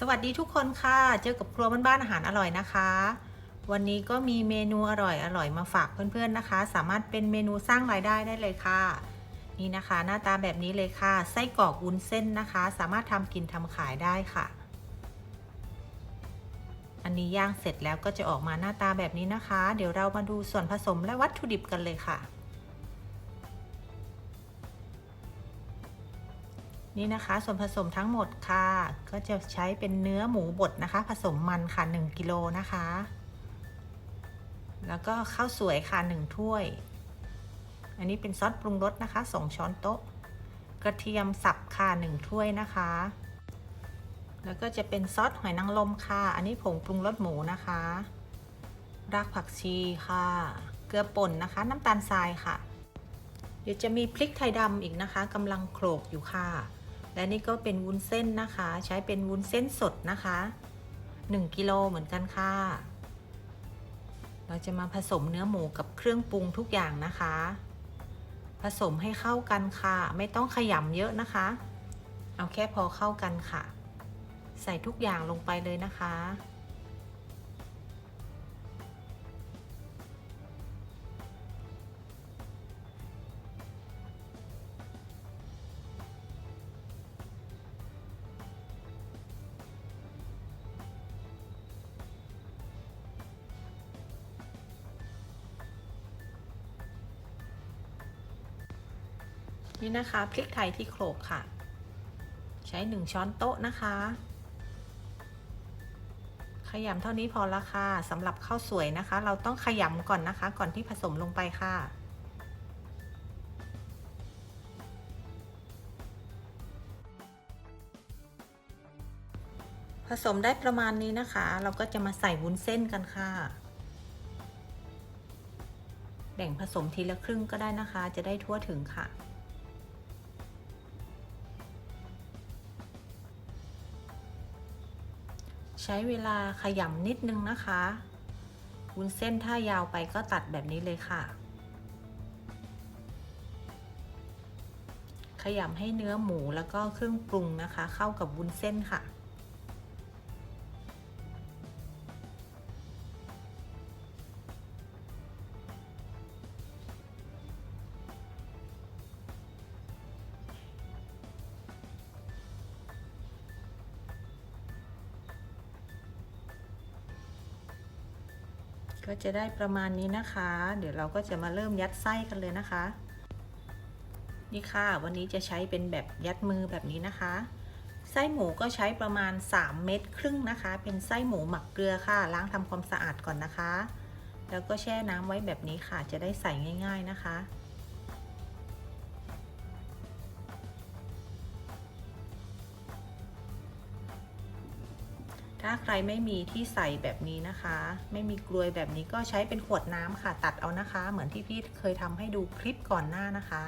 สวัสดีทุกคนค่ะ เจอกับครัวบ้านๆอาหารอร่อยนะคะ วันนี้ก็มีเมนูอร่อยอร่อยมาฝากเพื่อนๆนะคะ สามารถเป็นเมนูสร้างรายได้ได้เลยค่ะ นี่นะคะ หน้าตาแบบนี้เลยค่ะ ไส้กรอกวุ้นเส้นนะคะ สามารถทำกินทำขายได้ค่ะ อันนี้ย่างเสร็จแล้วก็จะออกมาหน้าตาแบบนี้นะคะ เดี๋ยวเรามาดูส่วนผสมและวัตถุดิบกันเลยค่ะ นี่นะคะส่วนผสมทั้งหมดค่ะ ก็จะใช้เป็นเนื้อหมูบดนะคะ ผสมมันค่ะ 1กิโลนะคะ แล้วก็ข้าวสวยค่ะ 1 ถ้วย อันนี้เป็นซอสปรุงรสนะคะ 2 ช้อนโต๊ะ กระเทียมสับค่ะ 1 ถ้วยนะคะ แล้วก็จะเป็นซอสหอยนางรมค่ะ อันนี้ผงปรุงรสหมูนะคะ รากผักชีค่ะ เกลือป่นนะคะ น้ำตาลทรายค่ะเดี๋ยวจะมีพริกไทยดำอีกนะคะกำลังโขลกอยู่ค่ะ และนี่ก็เป็นวุ้นเส้นนะคะ ใช้เป็นวุ้นเส้นสดนะคะ 1กิโลเหมือนกันค่ะ เราจะมาผสมเนื้อหมูกับเครื่องปรุงทุกอย่างนะคะ ผสมให้เข้ากันค่ะ ไม่ต้องขยำเยอะนะคะ เอาแค่พอเข้ากันค่ะ ใส่ทุกอย่างลงไปเลยนะคะ นี่นะคะพริกไทยที่โขลกค่ะ ใช้1ช้อนโต๊ะนะคะ ขยำเท่านี้พอละค่ะสำหรับข้าวสวยนะคะ เราต้องขยำก่อนนะคะ ก่อนที่ผสมลงไปค่ะผสมได้ประมาณนี้นะคะ เราก็จะมาใส่วุ้นเส้นกันค่ะ แบ่งผสมทีละครึ่งก็ได้นะคะ จะได้ทั่วถึงค่ะ ใช้เวลาขยำนิดนึงนะคะวุ้นเส้นถ้ายาวไปก็ตัดแบบนี้เลยค่ะ ขยำให้เนื้อหมูแล้วก็เครื่องปรุงนะคะ เข้ากับวุ้นเส้นค่ะ ก็จะได้ประมาณนี้นะคะ เดี๋ยวเราก็จะมาเริ่มยัดไส้กันเลยนะคะ นี่ค่ะวันนี้จะใช้เป็นแบบยัดมือแบบนี้นะคะ ไส้หมูก็ใช้ประมาณ 3 เม็ดครึ่งนะคะ เป็นไส้หมูหมักเกลือค่ะ ล้างทำความสะอาดก่อนนะคะ แล้วก็แช่น้ำไว้แบบนี้ค่ะ จะได้ใส่ง่าย ๆนะคะ ถ้าใครไม่มีที่ใส่แบบนี้นะคะ ไม่มีกลวยแบบนี้ก็ใช้เป็นขวดน้ำค่ะตัดเอานะคะ เหมือนที่พี่เคยทำให้ดูคลิปก่อนหน้านะคะ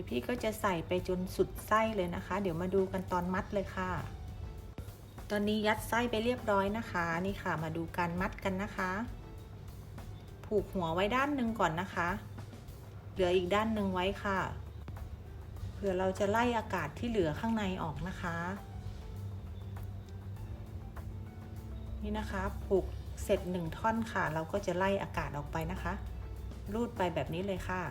ดี๋ยวพี่ก็จะใส่ไปจนสุดไส้เลยนะคะ เดี๋ยวมาดูกันตอนมัดเลยค่ะ ตอนนี้ยัดไส้ไปเรียบร้อยนะคะ นี่ค่ะมาดูการมัดกันนะคะ ผูกหัวไว้ด้านหนึ่งก่อนนะคะ เหลืออีกด้านหนึ่งไว้ค่ะเผื่อเราจะไล่อากาศที่เหลือข้างในออกนะคะ นี่นะคะผูกเสร็จหนึ่งท่อนค่ะ เราก็จะไล่อากาศออกไปนะคะ รูดไปแบบนี้เลยค่ะ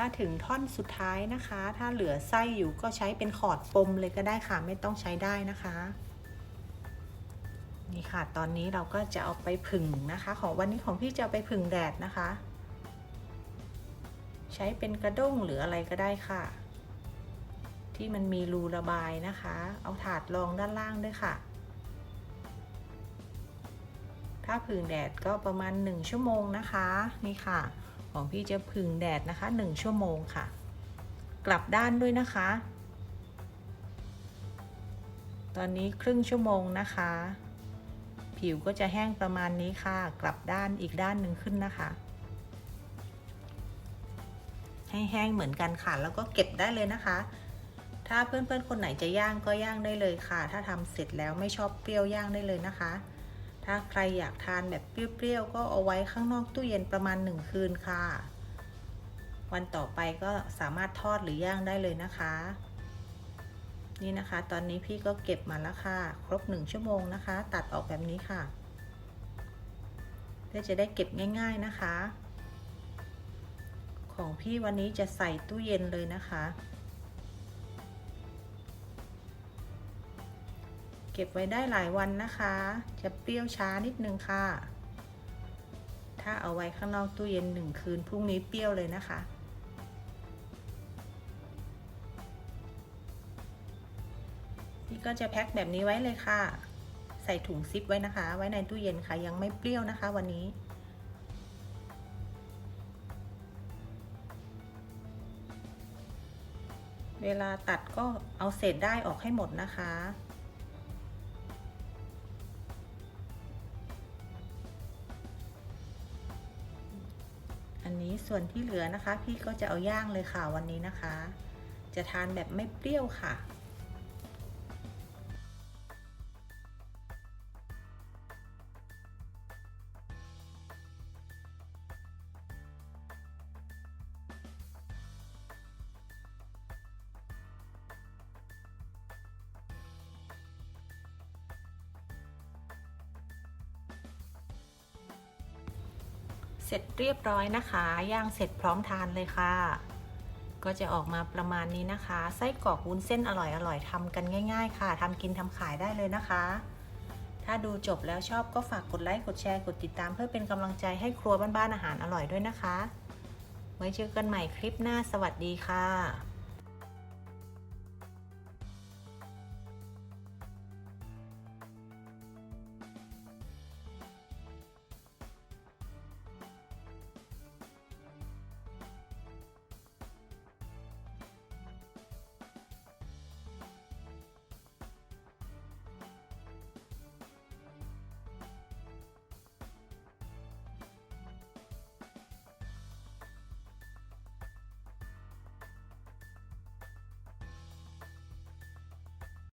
ถ้าถึงท่อนสุดท้ายนะคะ ถ้าเหลือไส้อยู่ก็ใช้เป็นขอดปมเลยก็ได้ค่ะ ไม่ต้องใช้ได้นะคะ นี่ค่ะ ตอนนี้เราก็จะเอาไปผึ่งนะคะ ของวันนี้ของพี่จะเอาไปผึ่งแดดนะคะ ใช้เป็นกระด้งหรืออะไรก็ได้ค่ะ ที่มันมีรูระบายนะคะ เอาถาดรองด้านล่างด้วยค่ะถ้าผึ่งแดดก็ประมาณ 1 ชั่วโมงนะคะ นี่ค่ะ ของพี่จะผึ่งแดดนะคะ 1 ชั่วโมงค่ะ กลับด้านด้วยนะคะ ตอนนี้ครึ่งชั่วโมงนะคะ ผิวก็จะแห้งประมาณนี้ค่ะ กลับด้านอีกด้านหนึ่งขึ้นนะคะ ให้แห้งเหมือนกันค่ะ แล้วก็เก็บได้เลยนะคะ ถ้าเพื่อนๆคนไหนจะย่างก็ย่างได้เลยค่ะ ถ้าทำเสร็จแล้วไม่ชอบเปรี้ยวย่างได้เลยนะคะ ถ้าใครอยากทานแบบเปรี้ยวๆ ก็เอาไว้ข้างนอกตู้เย็นประมาณ 1 คืนค่ะ วันต่อไปก็สามารถทอดหรือย่างได้เลยนะคะ นี่นะคะ ตอนนี้พี่ก็เก็บมาแล้วค่ะ ครบ 1 ชั่วโมงนะคะ ตัดออกแบบนี้ค่ะ เพื่อจะได้เก็บง่าย ๆนะคะ ของพี่วันนี้จะใส่ตู้เย็นเลยนะคะ ก็บไว้ได้หลายวันนะคะ จะเปรี้ยวช้านิดนึงค่ะ ถ้าเอาไว้ข้างนอกตู้เย็นหนึ่งคืนพรุ่งนี้เปรี้ยวเลยนะคะพี่ก็จะแพ็คแบบนี้ไว้เลยค่ะ ใส่ถุงซิปไว้นะคะ ไว้ในตู้เย็นค่ะ ยังไม่เปรี้ยวนะคะวันนี้เวลาตัดก็เอาเศษได้ออกให้หมดนะคะ อันนี้ส่วนที่เหลือนะคะ พี่ก็จะเอาย่างเลยค่ะวันนี้นะคะ จะทานแบบไม่เปรี้ยวค่ะ เสร็จเรียบร้อยนะคะ ย่างเสร็จพร้อมทานเลยค่ะ ก็จะออกมาประมาณนี้นะคะ ไส้กรอกวุ้นเส้นอร่อยอร่อยทำกันง่าย ๆ ค่ะทำกินทำขายได้เลยนะคะ ถ้าดูจบแล้วชอบก็ฝากกดไลค์กดแชร์กดติดตาม เพื่อเป็นกำลังใจให้ครัวบ้านๆอาหารอร่อยด้วยนะคะ ไว้เจอกันใหม่คลิปหน้าสวัสดีค่ะ